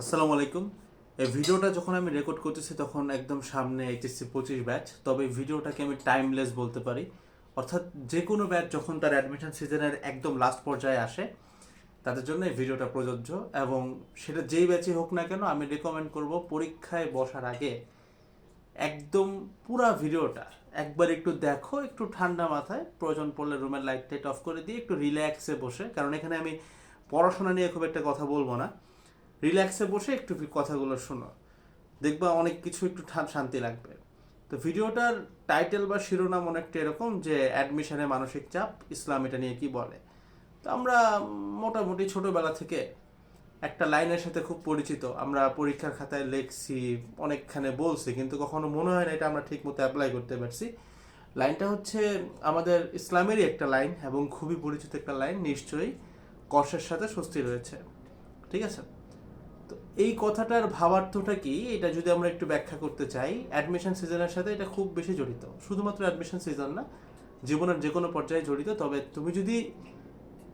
আসসালামু আলাইকুম। এই ভিডিওটা যখন আমি রেকর্ড করতেছি তখন একদম সামনে এইচএসসি পঁচিশ ব্যাচ তবে ভিডিওটাকে আমি টাইমলেস বলতে পারি। অর্থাৎ যে কোনো ব্যাচ যখন তার অ্যাডমিশন সিজনের একদম লাস্ট পর্যায়ে আসে, তাদের জন্য এই ভিডিওটা প্রযোজ্য এবং সেটা যেই ব্যাচই হোক না কেন আমি রেকমেন্ড করব পরীক্ষায় বসার আগে একদম পুরা ভিডিওটা একবার একটু দেখো, একটু ঠান্ডা মাথায়, প্রয়োজন পড়লে রুমের লাইট টাইট অফ করে দিয়ে একটু রিল্যাক্সে বসে। কারণ এখানে আমি পড়াশোনা নিয়ে খুব একটা কথা বলব না। রিল্যাক্সে বসে একটু কথাগুলো শোনো। দেখবা অনেক কিছু একটু শান্তি লাগবে। তো ভিডিওটার টাইটেল বা শিরোনাম অনেকটা এরকম যে অ্যাডমিশনে মানসিক চাপ, ইসলাম এটা নিয়ে কি বলে। তো আমরা মোটামুটি ছোটোবেলা থেকে একটা লাইনের সাথে খুব পরিচিত। আমরা পরীক্ষার খাতায় লেখছি, অনেকখানে বলছি, কিন্তু কখনো মনে হয় না এটা আমরা ঠিক মতো অ্যাপ্লাই করতে পারছি। লাইনটা হচ্ছে আমাদের ইসলামেরই একটা লাইন এবং খুবই পরিচিত একটা লাইন, নিশ্চয়ই কষের সাথে স্বস্তি রয়েছে। ঠিক আছে? এই কথাটার ভাবার্থটা কি? এটা যদি আমরা একটু ব্যাখ্যা করতে চাই অ্যাডমিশন সিজনের সাথে এটা খুব বেশি জড়িত। শুধুমাত্র অ্যাডমিশন সিজন না, জীবনের যে কোনো পর্যায়ে জড়িত। তবে তুমি যদি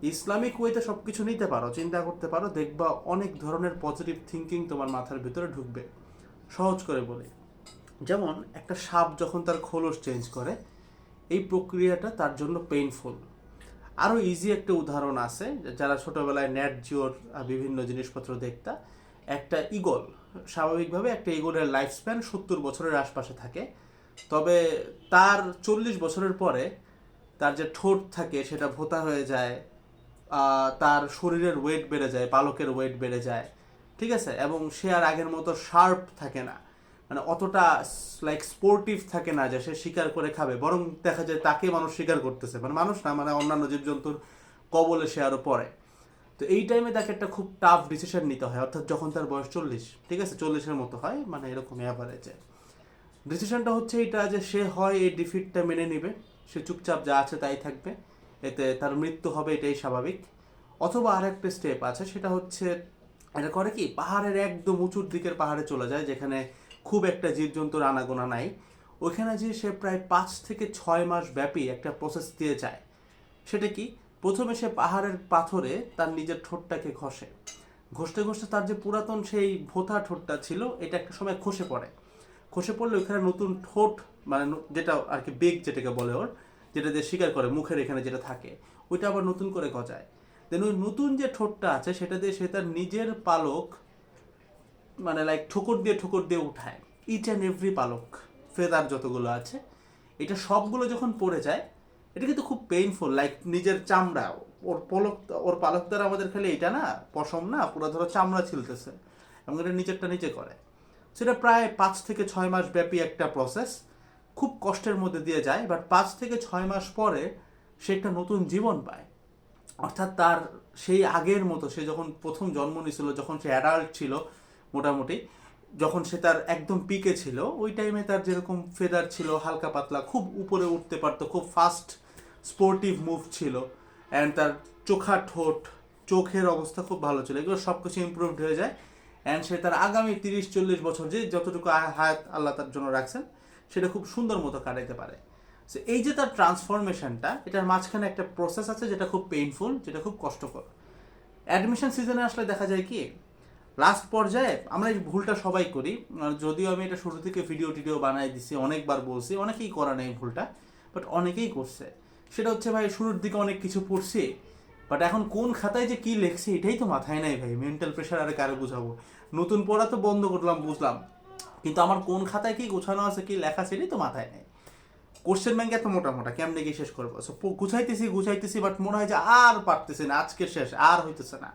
ইসলামিক ওয়েতে সব কিছু নিতে পারো, চিন্তা করতে পারো, দেখবা অনেক ধরনের পজিটিভ থিঙ্কিং তোমার মাথার ভিতরে ঢুকবে। সহজ করে বলি। যেমন, একটা সাপ যখন তার খোলস চেঞ্জ করে, এই প্রক্রিয়াটা তার জন্য পেইনফুল আরও ইজি একটা উদাহরণ আছে, যারা ছোটোবেলায় নেট জিওর বিভিন্ন জিনিসপত্র দেখতা। একটা ইগল স্বাভাবিকভাবে একটা ইগলের লাইফ স্প্যান সত্তর বছরের আশপাশে থাকে। তবে তার চল্লিশ বছরের পরে তার যে ঠোঁট থাকে সেটা ভোতা হয়ে যায় তার শরীরের ওয়েট বেড়ে যায়, পালকের ওয়েট বেড়ে যায়, ঠিক আছে? এবং সে আর আগের মতো শার্প থাকে না। মানে অতটা লাইক স্পোর্টিভ থাকে না যে সে শিকার করে খাবে, বরং দেখা যায় তাকে মানুষ শিকার করতেছে। মানে মানুষ না মানে অন্যান্য জীবজন্তুর কবলে সে আরও পড়ে। তো এই টাইমে তাকে একটা খুব টাফ ডিসিশন নিতে হয়, অর্থাৎ যখন তার বয়স চল্লিশ, ঠিক আছে? চল্লিশের মতো হয় মানে এরকম অ্যাভারেজে ডিসিশনটা হচ্ছে এটা যে সে হয় এই ডিফিটটা মেনে নিবে, সে চুপচাপ যা আছে তাই থাকবে, এতে তার মৃত্যু হবে এটাই স্বাভাবিক। অথবা আর একটা স্টেপ আছে, সেটা হচ্ছে এটা করে কি? পাহাড়ের একদম উঁচুর দিকের পাহাড়ে চলে যায়, যেখানে খুব একটা জীবজন্তুর আনাগোনা নাই। ওইখানে যে সে প্রায় পাঁচ থেকে ছয় মাস ব্যাপী একটা প্রসেস দিয়ে যায়। সেটা কি? প্রথমে সে পাহাড়ের পাথরে তার নিজের ঠোঁটটাকে ঘষে। ঘষতে ঘষতে তার যে পুরাতন সেই ভোথা ঠোঁটটা ছিল, এটা একটা সময় খসে পড়ে। খসে পড়লে ওইখানে নতুন ঠোঁট মানে যেটা আর কি বেগ যেটাকে বলে ওর, যেটা দিয়ে শিকার করে মুখের এখানে যেটা থাকে, ওইটা আবার নতুন করে গজায়। দেন ওই নতুন যে ঠোঁটটা আছে, সেটা দিয়ে সে তার নিজের পালক মানে লাইক ঠোকর দিয়ে ঠোকর দিয়ে উঠায়। ইচ অ্যান্ড এভরি পালক, ফেদার যতগুলো আছে, এটা সবগুলো যখন পড়ে যায় এটা কিন্তু খুব পেইনফুল লাইক নিজের চামড়া। ওর পলক, ওর পালক দ্বারা আমাদের খালি এটা না, পশম না, পুরো ধরো চামড়া ছিলতেছে। এবং এটা নিচেরটা নিচে করে। সেটা প্রায় পাঁচ থেকে ছয় মাস ব্যাপী একটা প্রসেস খুব কষ্টের মধ্যে দিয়ে যায় বাট পাঁচ থেকে ছয় মাস পরে সে একটা নতুন জীবন পায়। অর্থাৎ তার সেই আগের মতো, সে যখন প্রথম জন্ম নিয়েছিল যখন সে অ্যাডাল্ট ছিল মোটামুটি, যখন সে তার একদম পিকে ছিল, ওই টাইমে তার যেরকম ফেদার ছিল, হালকা পাতলা, খুব উপরে উঠতে পারতো, খুব ফাস্ট স্পোর্টিভ মুভ ছিল অ্যান্ড তার চোখা ঠোঁট, চোখের অবস্থা খুব ভালো ছিল, এগুলো সব কিছু ইম্প্রুভড হয়ে যায় অ্যান্ড সে তার আগামী তিরিশ, চল্লিশ বছর যে যতটুকু হায়াত আল্লাহ তার জন্য রাখছেন, সেটা খুব সুন্দর মতো কাটাইতে পারে। সো এই যে তার ট্রান্সফরমেশনটা এটার মাঝখানে একটা প্রসেস আছে যেটা খুব পেইনফুল যেটা খুব কষ্টকর। অ্যাডমিশন সিজনে আসলে দেখা যায় কি লাস্ট পর্যায়ে আমরা এই ভুলটা সবাই করি যদিও আমি এটা শুরু থেকে ভিডিও টিডিও বানাই দিছি, অনেকবার বলছি, অনেকেই করা নেই ভুলটা বাট অনেকেই করছে। সেটা হচ্ছে ভাই, শুরুর দিকে অনেক কিছু পড়ছি বাট এখন কোন খাতায় যে কি লেখছে এটাই তো মাথায় নাই ভাই মেন্টাল প্রেশার আর কারে বুঝাবো? নতুন পড়া তো বন্ধ করলাম, বুঝলাম, কিন্তু আমার কোন খাতায় কি গোছানো আছে, কি লেখা সেটাই তো মাথায় নেই। কোশ্চেন ব্যাংক এত মোটা মোটা, কেমনে কি শেষ করব? সো গুছাইতেছি গুছাইতেছি বাট মনে হয় যে আর পারতেছি না, আজকে শেষ, আর হইতেছে না।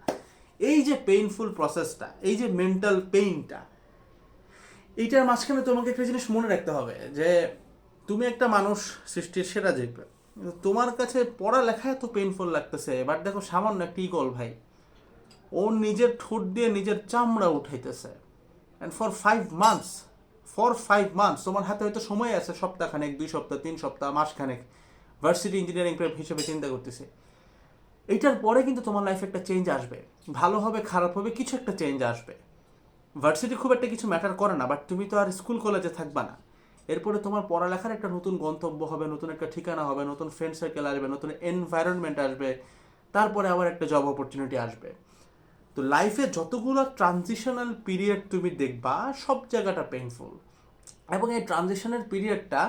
এই যে পেইনফুল প্রসেসটা এই যে মেন্টাল পেইনটা এইটার মাঝখানে তোমাকে একটা জিনিস মনে রাখতে হবে, যে তুমি একটা মানুষ, সৃষ্টির সেরা দেখবে। তোমার কাছে পড়ালেখা এত পেনফুল লাগতেছে বাট দেখো সামান্য একটা ইগল ভাই। ও নিজের ঠোঁট দিয়ে নিজের চামড়া উঠাইতেছে। And for five months for five months তোমার হাতে হয়তো সময় আছে সপ্তাহখানেক, দুই সপ্তাহ, তিন সপ্তাহ, মাসখানেক ভার্সিটি ইঞ্জিনিয়ারিং প্রেপ হিসেবে চিন্তা করতেছে। এইটার পরে কিন্তু তোমার লাইফে একটা চেঞ্জ আসবে। ভালো হবে, খারাপ হবে, কিছু একটা চেঞ্জ আসবে। ভার্সিটি খুব একটা কিছু ম্যাটার করে না বাট তুমি তো আর স্কুল কলেজে থাকবা না। এরপরে তোমার পড়ালেখার একটা নতুন গন্তব্য হবে, নতুন একটা ঠিকানা হবে, নতুন ফ্রেন্ড সার্কেল আসবে, নতুন এনভায়রনমেন্ট আসবে, তারপরে আবার একটা জব অপরচুনিটি আসবে। তো লাইফে যতগুলো ট্রানজিশনাল পিরিয়ড তুমি দেখবা, সব জায়গাটা পেইনফুল এবং এই ট্রানজিশনের পিরিয়ডটা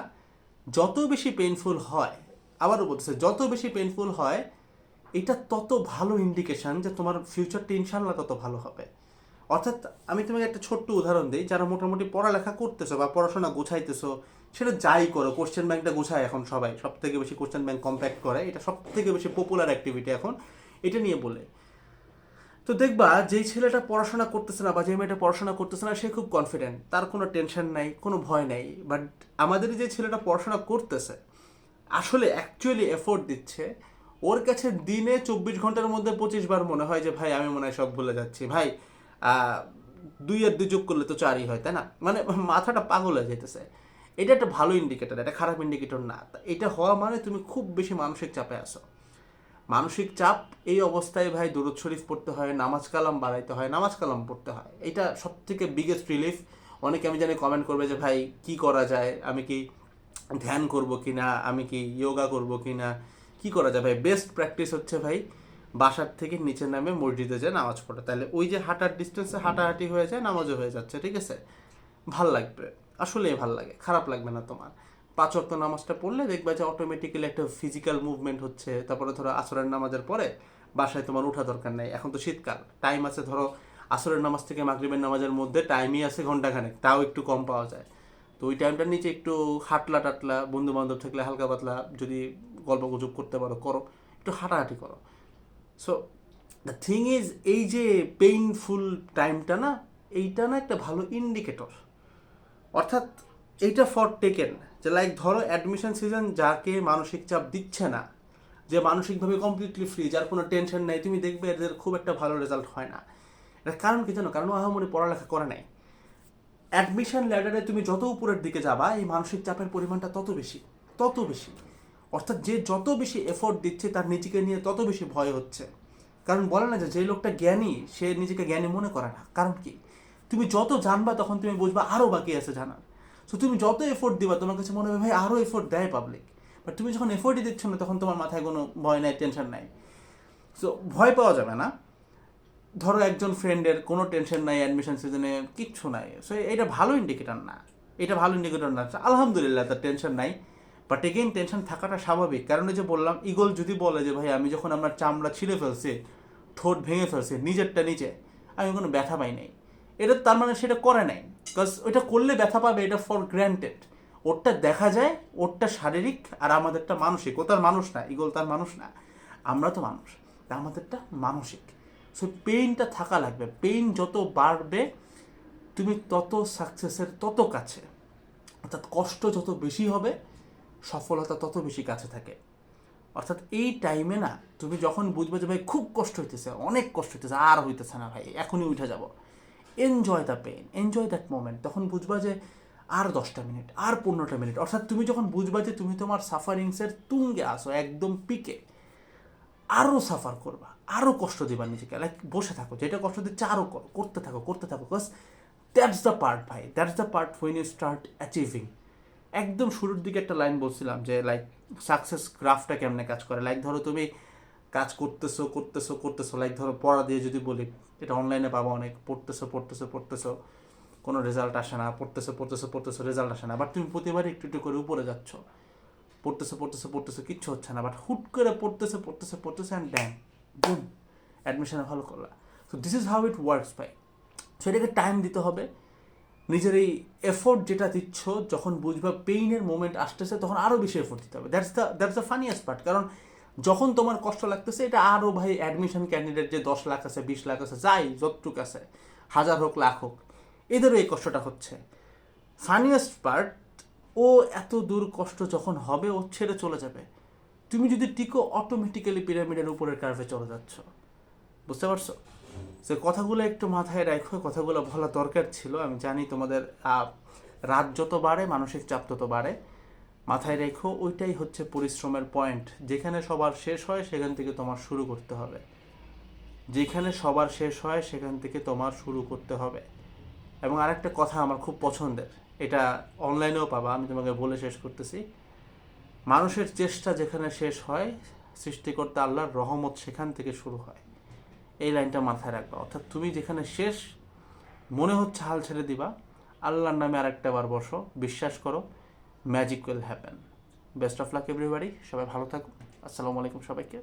যত বেশি পেইনফুল হয়, আবারও বলতেছে, যত বেশি পেইনফুল হয়, এটা তত ভালো ইন্ডিকেশন যে তোমার ফিউচারটা ইনশাল্লাহ তত ভালো হবে। অর্থাৎ আমি তোমাকে একটা ছোট্ট উদাহরণ দিই, যারা মোটামুটি পড়ালেখা করতেছো বা পড়াশোনা গোছাইতেছো, সেটা যাই করো কোশ্চেন ব্যাংকটা গোছায় এখন সবাই সব থেকে বেশি কোশ্চেন ব্যাংক কম্প্যাক্ট করে, এটা সব থেকে বেশি পপুলার অ্যাক্টিভিটি এখন, এটা নিয়ে বলে। তো দেখবা, যেই ছেলেটা পড়াশোনা করতেছে না বা যে মেয়েটা পড়াশোনা করতেছে না, সে খুব কনফিডেন্ট তার কোনো টেনশন নাই, কোনো ভয় নাই বাট আমাদের যে ছেলেটা পড়াশোনা করতেছে, আসলে অ্যাকচুয়ালি এফোর্ট দিচ্ছে, ওর কাছে দিনে চব্বিশ ঘণ্টার মধ্যে পঁচিশ বার মনে হয় যে, ভাই, আমি মনে হয় সব ভুলে যাচ্ছি। ভাই দুই আর দুই যোগ করলে তো চারই হয়, তাই না? মানে মাথাটা পাগল হয়ে যেতেছে এটা একটা ভালো ইন্ডিকেটর এটা খারাপ ইন্ডিকেটর না। এটা হওয়া মানে তুমি খুব বেশি মানসিক চাপে আসো মানসিক চাপ এই অবস্থায় ভাই দুরুদ শরীফ পড়তে হয়, নামাজ কালাম বাড়াইতে হয়, নামাজ কালাম পড়তে হয়। এটা সব থেকে বিগেস্ট রিলিফ অনেকে আমি জানি কমেন্ট করবে যে, ভাই, কি করা যায়? আমি কি ধ্যান করব কি না আমি কি যোগা করব কি না কি করা যায়? ভাই বেস্ট প্র্যাকটিস হচ্ছে ভাই বাসার থেকে নিচে নামে মসজিদে যায় নামাজ পড়ে। তাহলে ওই যে হাঁটার ডিস্টেন্সে হাঁটাহাঁটি হয়ে যায়, নামাজও হয়ে যাচ্ছে, ঠিক আছে? ভালো লাগবে। আসলেই ভালো লাগে, খারাপ লাগবে না তোমার। পাঁচ ওয়াক্ত নামাজটা পড়লে দেখবে যে অটোমেটিক্যালি একটা ফিজিক্যাল মুভমেন্ট হচ্ছে, তারপরে ধরো আসরের নামাজের পরে বাসায় তোমার ওঠা দরকার নেই। এখন তো শীতকাল টাইম আছে ধরো আসরের নামাজ থেকে মাগরিবের নামাজের মধ্যে টাইমই আছে ঘন্টাখানেক তাও একটু কম পাওয়া যায়। তো ওই টাইমটার নিচে একটু হাঁটলা টাটলা বন্ধু বান্ধব থাকলে হালকা পাতলা যদি গল্প গুজব করতে পারো, করো। একটু হাঁটাহাঁটি করো। সো দ্য থিং ইজ এই যে পেইনফুল টাইমটা না, এইটা না একটা ভালো ইন্ডিকেটর অর্থাৎ এইটা ফর টেকেন যে লাইক ধরো অ্যাডমিশন সিজন যাকে মানসিক চাপ দিচ্ছে না, যে মানসিকভাবে কমপ্লিটলি ফ্রি যার কোনো টেনশন নেই, তুমি দেখবে এদের খুব একটা ভালো রেজাল্ট হয় না। এটার কারণ কি জানো? কারণ ও আহামরি পড়ালেখা করে নাই। অ্যাডমিশন ল্যাডারে তুমি যত উপরের দিকে যাবা, এই মানসিক চাপের পরিমাণটা তত বেশি তত বেশি। অর্থাৎ যে যত বেশি এফোর্ট দিচ্ছে তার নিজেকে নিয়ে তত বেশি ভয় হচ্ছে। কারণ বলে না যে লোকটা জ্ঞানী, সে নিজেকে জ্ঞানী মনে করে না। কারণ কি? তুমি যত জানবা তখন তুমি বুঝবা আরও বাকি আছে জানার। সো তুমি যত এফোর্ট দিবা, তোমার কাছে মনে হবে, ভাই আরও এফোর্ট দেয় পাবলিক বাট তুমি যখন এফোর্টই দিচ্ছ না, তখন তোমার মাথায় কোনো ভয় নাই টেনশন নাই। সো ভয় পাওয়া যাবে না। ধরো একজন ফ্রেন্ডের কোনো টেনশন নাই অ্যাডমিশন সিজনে কিচ্ছু নাই। সো এটা ভালো ইন্ডিকেটর না। এটা ভালো ইন্ডিকেটর না। আলহামদুলিল্লাহ, তার টেনশন নাই। বাট এগেইন টেনশন থাকাটা স্বাভাবিক। কারণ যে বললাম ইগল যদি বলে যে, ভাই, আমি যখন আমার চামড়া ছিঁড়ে ফেলছি, ঠোঁট ভেঙে ফেলছি, নিজেরটা নিচে, আমি কোনো ব্যথা পাই নাই। এটা তার মানে সেটা করে নাই। বিকজ ওইটা করলে ব্যথা পাবে, এটা ফর গ্র্যান্টেড ওরটা দেখা যায়, ওরটা শারীরিক আর আমাদেরটা মানসিক। ও তার মানুষ না ইগল তার মানুষ না। আমরা তো মানুষ, তা আমাদেরটা মানসিক। সো পেইনটা থাকা লাগবে। পেইন যত বাড়বে, তুমি তত সাকসেসের তত কাছে। অর্থাৎ কষ্ট যত বেশি হবে সফলতা তত বেশি কাছে থাকে। অর্থাৎ এই টাইমে না, তুমি যখন বুঝবে যে ভাই খুব কষ্ট হইতেছে, অনেক কষ্ট হইতেছে, আর হইতেছে না ভাই, এখনই উঠে যাব। Enjoy the pain enjoy that moment তখন বুঝবা যে আর দশটা মিনিট আর পনেরোটা মিনিট অর্থাৎ তুমি যখন বুঝবা যে তুমি তোমার সাফারিংসের তুঙ্গে আসো একদম পিকে আরও সাফার করবা আরও কষ্ট দিবা নিজেকে। লাইক বসে থাকো, যেটা কষ্ট দিচ্ছে আরও করো, করতে থাকো করতে থাকো। বাস দ্যাটস দ্য পার্ট ভাই that's the part when you start achieving একদম শুরুর দিকে একটা লাইন বলছিলাম যে লাইক সাকসেস গ্রাফটা কেমনে কাজ করে? লাইক ধরো তুমি কাজ করতেছো করতেছো করতেছো লাইক ধরো পড়া দিয়ে যদি বলি, এটা অনলাইনে পাবো অনেক, পড়তেছো পড়তেছো পড়তেছো, কোনো রেজাল্ট আসে না, পড়তেছো পড়তেছো পড়তেছো রেজাল্ট আসে না বাট তুমি প্রতিবার একটু একটু করে উপরে যাচ্ছ। পড়তেছে পড়তেছে, পড়তেছো, কিচ্ছু হচ্ছে না বাট হুট করে পড়তেছে পড়তেছে পড়তেছে অ্যান্ড ব্যাং বুম অ্যাডমিশনে ভালো করলা। So this is how it works ভাই। সো এটাকে টাইম দিতে হবে। নিজের এই এফোর্ট যেটা দিচ্ছ, যখন বুঝবা পেইনের মোমেন্ট আসতেছে, তখন আরও বেশি এফোর্ট দিতে হবে। That's the that's the funniest part কারণ যখন তোমার কষ্ট লাগতেছে, এটা আরও ভাই অ্যাডমিশন ক্যান্ডিডেট যে দশ লাখ আছে, বিশ লাখ আছে, যাই, যতটুক আছে, হাজার হোক, লাখ হোক, এদেরও এই কষ্টটা হচ্ছে। ফানিয়েস্ট পার্ট ও এত দূর কষ্ট যখন হবে, ও ছেড়ে চলে যাবে। তুমি যদি টিকো অটোমেটিক্যালি পিরামিডের উপরের কার্ভে চলে যাচ্ছ। বুঝতে পারছ? সে কথাগুলো একটু মাথায় রাখো, কথাগুলো বলা দরকার ছিল, আমি জানি তোমাদের রাত যত বাড়ে, মানসিক চাপ তত বাড়ে। মাথায় রেখো, ওইটাই হচ্ছে পরিশ্রমের পয়েন্ট যেখানে সবার শেষ হয়, সেখান থেকে তোমার শুরু করতে হবে। যেখানে সবার শেষ হয়, সেখান থেকে তোমার শুরু করতে হবে। এবং আরেকটা কথা আমার খুব পছন্দের, এটা অনলাইনেও পাবা, আমি তোমাকে বলে শেষ করতেছি। মানুষের চেষ্টা যেখানে শেষ হয়, সৃষ্টিকর্তা আল্লাহর রহমত সেখান থেকে শুরু হয়। এই লাইনটা মাথায় রাখবা। অর্থাৎ তুমি যেখানে শেষ, মনে হচ্ছে হাল ছেড়ে দিবা, আল্লাহর নামে আরেকটা বার বসো, বিশ্বাস করো magic will happen best of luck everybody সবাই ভালো থাকুন আসসালামু আলাইকুম সবাইকে।